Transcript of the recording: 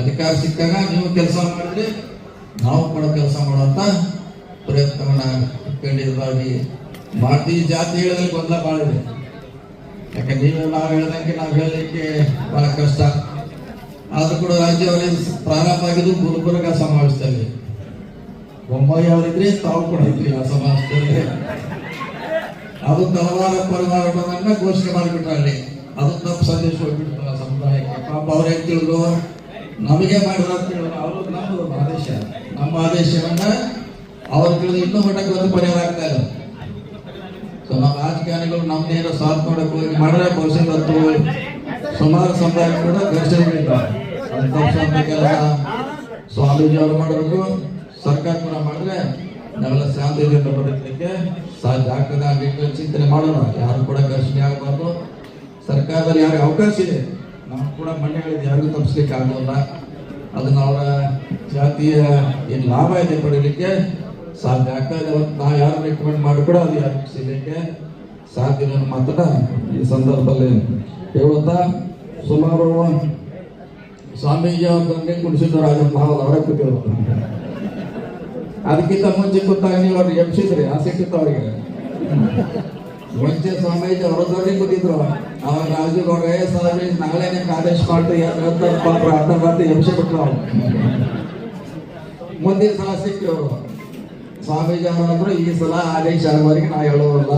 ಅಧಿಕಾರ ಸಿಕ್ಕಾಗ ನೀವು ಕೆಲಸ ಮಾಡಿದ್ರೆ ನಾವು ಕೂಡ ಕೆಲಸ ಮಾಡುವಂತ ಪ್ರಯತ್ನವನ್ನ ಖಂಡಿತವಾಗಿ ಭಾರತೀಯ ಜಾತಿ ಹೇಳಿದ್ರೆ ಗೊಂದಲ ಭಾಳ ಇದೆ. ಯಾಕೆ ನೀವು ನಾವು ಹೇಳ್ದಂಗೆ ನಾವು ಹೇಳಲಿಕ್ಕೆ ಬಹಳ ಕಷ್ಟ. ಆದ್ರೂ ಕೂಡ ರಾಜ್ಯವರಿಂದ ಪ್ರಾರಂಭ ಆಗಿದ್ದು ಗುಲ್ಬರ್ಗ ಸಮಾವೇಶದಲ್ಲಿ. ಬೊಮ್ಮಾಯಿ ಅವರಿದ್ರೆ ತಾವು ಕೂಡ ಇದ್ರಿ ಆ ಸಮಾವೇಶದಲ್ಲಿ. ಅದು ತಲವಾರ ಪರಿವಾರಗಳನ್ನ ಘೋಷಣೆ ಮಾಡಿಬಿಟ್ರಲ್ಲಿ ಅದು ತಪ್ಪು ಸಂದೇಶ ಹೋಗ್ಬಿಟ್ಟು ಸಮುದಾಯಕ್ಕೆ. ಪಾಪ ಅವ್ರು ಹೆಂಗ್ ತಿಳಿದ್ರು? ನಮಗೆ ಮಾಡಿದ್ರೆ ಅವರು ಆದೇಶ. ನಮ್ಮ ಆದೇಶವನ್ನ ಅವ್ರು ತಿಳಿದು ಇನ್ನೂ ಮಟ್ಟಕ್ಕೆ ಒಂದು ಪರಿಹಾರ ಆಗ್ತಾ ಇಲ್ಲ. ಸೊ ನಮ್ಮ ರಾಜಕಾರಣಿಗಳು ನಮ್ದೇನ ಸಾಥ್ ಮಾಡಕ್ ಹೋಗಿ ಮಾಡಿದ್ರೆ ಬಹುಶಃ ಇವತ್ತು ಸುಮಾರು ಸಮುದಾಯ ಕೂಡ ಕೆಲಸ, ಸ್ವಾಮೀಜಿ ಅವರು ಮಾಡಬೇಕು ಸರ್ಕಾರ ಕೂಡ ಮಾಡಿದ್ರೆ ನಾವೆಲ್ಲ ಶಾಂತಿಯಿಂದ ಬದುಕಲಿಕ್ಕೆ ಸಾಧ್ಯ ಆಗ್ತದೆ ಚಿಂತನೆ ಮಾಡೋಣ. ಯಾರು ಕೂಡ ಘರ್ಷಣೆ ಆಗಬಾರ್ದು. ಸರ್ಕಾರದಲ್ಲಿ ಯಾರಿಗೆ ಅವಕಾಶ ಇದೆ. ಕೂಡ ಮಂಡ್ಯಗಳಿದೆ ಯಾರಿಗೂ ತಪ್ಪಿಸ್ಲಿಕ್ಕೆ ಆಗೋಲ್ಲ. ಅದನ್ನ ಅವರ ಜಾತಿಯ ಏನು ಲಾಭ ಇದೆ ಪಡೀಲಿಕ್ಕೆ ಸಾಧ್ಯ ಆಗ್ತದೆ ಅವತ್ತು ನಾವು ಯಾರು ರೆಕಮೆಂಡ್ ಮಾಡಿ ಕೂಡ ಅದು ಯಾರು ಸಿಗಲಿಕ್ಕೆ ಸಾಧ್ಯ ಅನ್ನೋ ಮಾತನ್ನ ಈ ಸಂದರ್ಭದಲ್ಲಿ ಹೇಳುತ್ತಾ ಸುಮಾರು ಸ್ವಾಮೀಜಿ ಅವ್ರ ತಂದೆ ಕುಡಿಸಿದ್ದು ರಾಜನ್ ಭಾವಲ್ ಅವರೇ ಕೂತಿರೋದು ಅದಕ್ಕಿಂತ ಮುಂಚೆ ಕೂತಾಗ ನೀವು ಅವ್ರಿಗೆ ಎಬ್ಸಿದ್ರಿ ಆ ಸಿಕ್ಕಿತ್ತು ಅವರಿಗೆ. ಮುಂಚೆ ಸ್ವಾಮೀಜಿ ಅವರದ್ರಲ್ಲಿ ಕೂತಿದ್ರು. ಅವಾಗ ರಾಜುಗೌಡ ಏ ಸ್ವಾಮೀಜಿ, ನಾಳೆ ನಿಮ್ಗೆ ಆದೇಶ ಮಾಡ್ತೀವಿ ಅಂತ ಅರ್ಧ ಬರ್ತಿ ಎಬ್ಸಿ ಬಿಟ್ರು ಅವ್ರು. ಮುಂದಿನ ಸಲ ಸಿಕ್ಕರು ಸ್ವಾಮೀಜಿ ಅವರಂದ್ರು ಈ ಸಲ ಆದೇಶ ಆಗೋರಿಗೆ ನಾ ಹೇಳೋಲ್ಲ